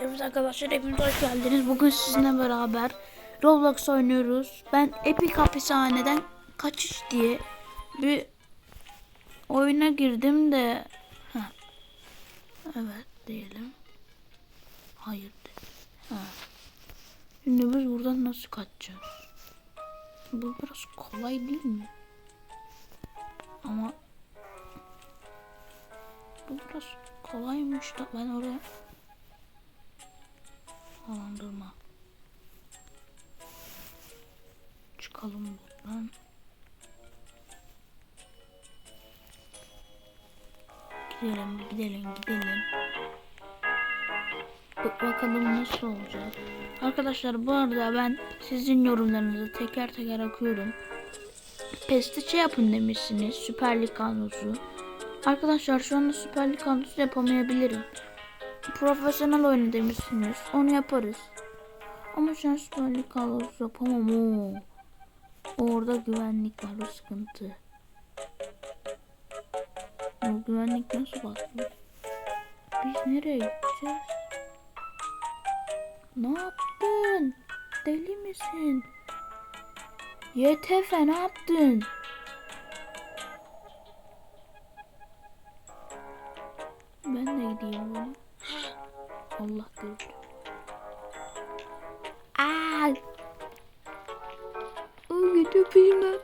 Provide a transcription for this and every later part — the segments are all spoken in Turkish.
Evet arkadaşlar hepiniz hoş geldiniz. Bugün sizinle beraber Roblox oynuyoruz. Ben Epic Hapishane'den kaçış diye bir oyuna girdim de Heh. Evet diyelim. Hayır. Ha. Şimdi biz buradan nasıl kaçacağız? Bu biraz kolay değil mi? Ama bu biraz kolaymış da ben oraya Havalandırma. Çıkalım buradan. Gidelim, gidelim, gidelim. Bak bakalım nasıl olacak. Arkadaşlar bu arada ben sizin yorumlarınızı teker teker okuyorum. Pesti şey yapın demişsiniz. Süper Lig kadrosu. Arkadaşlar şu anda Süper Lig kadrosu yapamayabilirim profesyonel oyunu demişsiniz. Onu yaparız. Ama şu an Süper Lig kadrosu yapamam. Oo. Orada güvenlik var o sıkıntı. O güvenlik nasıl bakıyor? Biz nereye gideceğiz? Ne yaptın? Deli misin? YTF ne yaptın? Ben de gideyim böyle. Allah gördü. Aa! O gidiyor peşimden.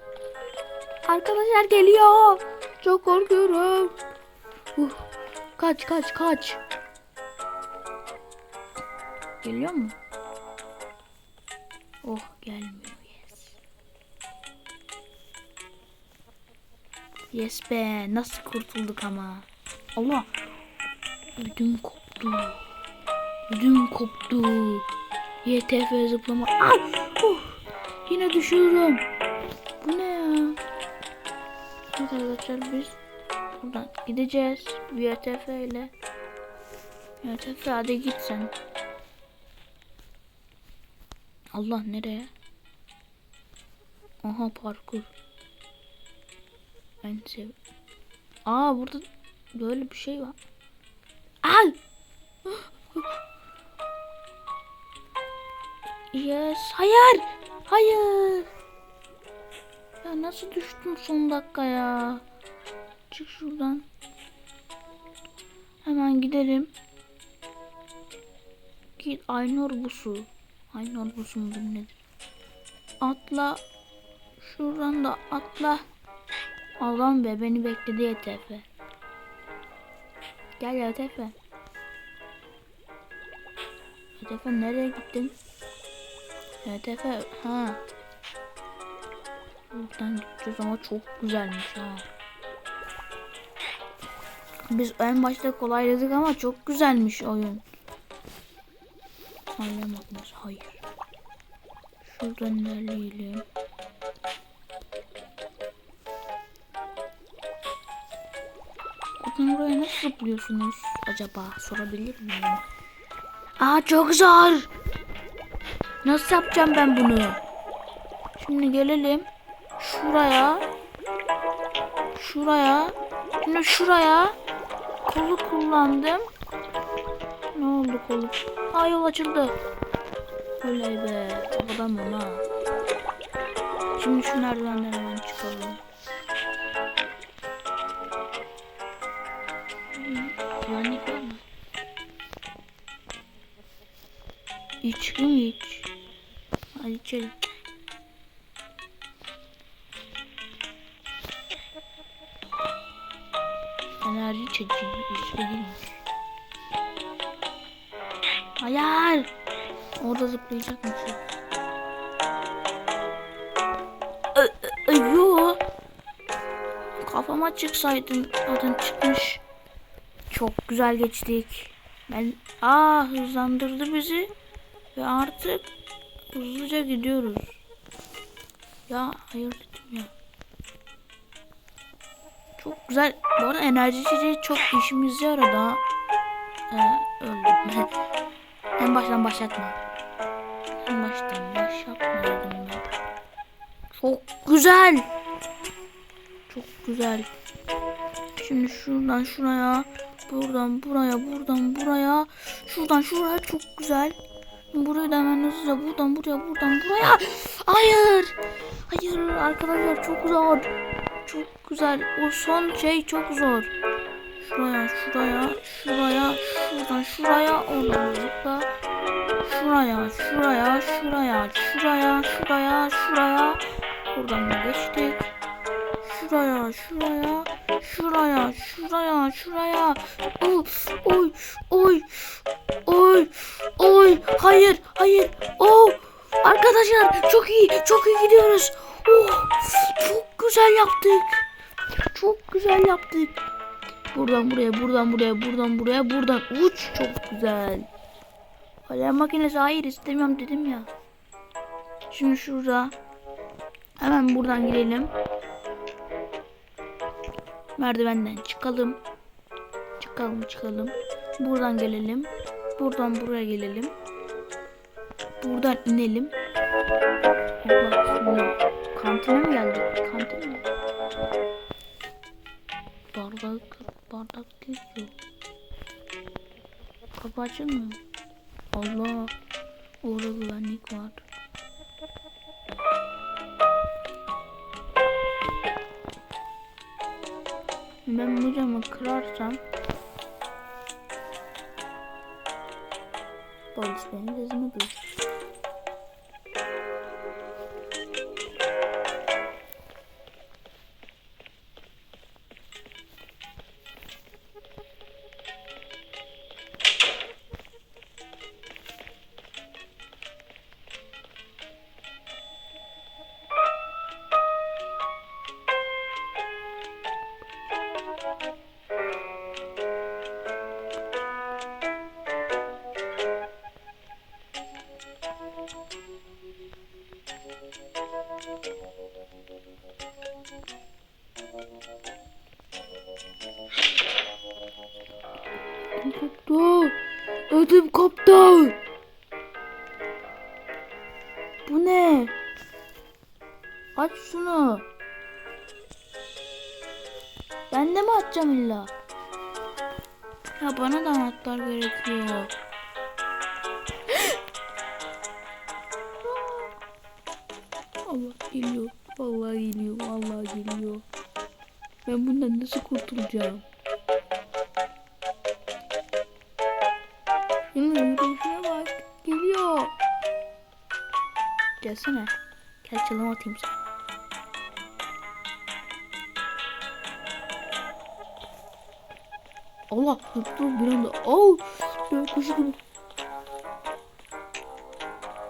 Arkadaşlar geliyor. Çok korkuyorum. Uh, kaç kaç kaç. Geliyor mu? Oh gelmiyor yes. Yes be nasıl kurtulduk ama. Allah. Ödüm koptu. Ödüm koptu. YTF zıplama. Ay! Oh! Yine düşüyorum. Bu ne ya? Evet arkadaşlar biz buradan gideceğiz. YTF ile. YTF hadi git sen. Allah nereye? Aha parkur. Ben sev. Aa burada böyle bir şey var. Ay! Yes. Hayır. Hayır. Ya nasıl düştüm son dakika ya? Çık şuradan. Hemen gidelim. Git Aynur busu. Aynur busu mudur nedir? Atla. Şuradan da atla. Allah'ım be beni bekledi YTF. Gel YTF. YTF nereye gittin? YTF ha. Buradan gideceğiz ama çok güzelmiş ha. Biz en başta kolayladık ama çok güzelmiş oyun. Anlamadınız hayır. Şuradan ilerleyelim. Buradan oraya nasıl zıplıyorsunuz acaba sorabilir miyim? Aa çok zor. Nasıl yapacağım ben bunu? Şimdi gelelim şuraya. Şuraya. Şimdi şuraya. Kolu kullandım. Ne oldu kolu? Aa yol açıldı. Oley be. Adam ona. Şimdi şu merdivenden hemen çıkalım. Güvenlik var mı? İçki mi iç? Hadi içelim. Enerji içeceğim. Değilmiş. Hayır. Orada zıplayacak mısın? Kafama çıksaydın zaten çıkmış. Çok güzel geçtik. Ben aa hızlandırdı bizi ve artık hızlıca gidiyoruz. Ya hayır dedim ya. Çok güzel. Bu arada enerji içeceği çok işimize yaradı ha. Ee, öldüm. en baştan başlatma. En baştan başlatmadım ben. Çok güzel. Çok güzel. Şimdi şuradan şuraya Buradan buraya, buradan buraya. Şuradan şuraya çok güzel. Burayı da hemen hızlıca buradan buraya, buradan buraya. Hayır. Hayır arkadaşlar çok zor. Çok güzel. O son şey çok zor. Şuraya, şuraya, şuraya, şuradan şuraya, oradan zıpla. Şuraya, şuraya, şuraya, şuraya, şuraya, şuraya. Buradan da geçtik. Şuraya, şuraya, şuraya, şuraya, şuraya. Oy, oy, oy, oy, oy. Hayır, hayır. Oh, arkadaşlar çok iyi, çok iyi gidiyoruz. Oh, çok güzel yaptık. Çok güzel yaptık. Buradan buraya, buradan buraya, buradan buraya, buradan uç. Çok güzel. Alev makinesi hayır istemiyorum dedim ya. Şimdi şurada. Hemen buradan girelim. Merdivenden çıkalım. Çıkalım çıkalım. Buradan gelelim. Buradan buraya gelelim. Buradan inelim. Allah kantine mi geldik? Kantin mi? Bardak, bardak değil ki. Kapı açılmıyor. Allah. Orada güvenlik var. Ben bu camı kırarsam polis benim sesimi duyur. Ödüm koptu. Bu ne? Aç şunu. Ben de mi açacağım illa? Ya bana da anahtar gerekiyor. Allah geliyor. Vallahi geliyor. Vallahi geliyor. Ben bundan nasıl kurtulacağım? Gelsene. Gel çalım atayım sana. Allah tuttum bir anda. Oh! Böyle koşu gibi.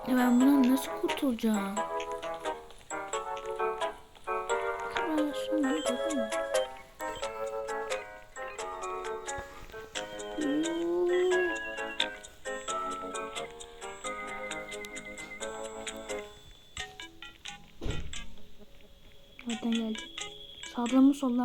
Ya ben bundan nasıl kurtulacağım? Şuraya şunları bakın. Mı soldan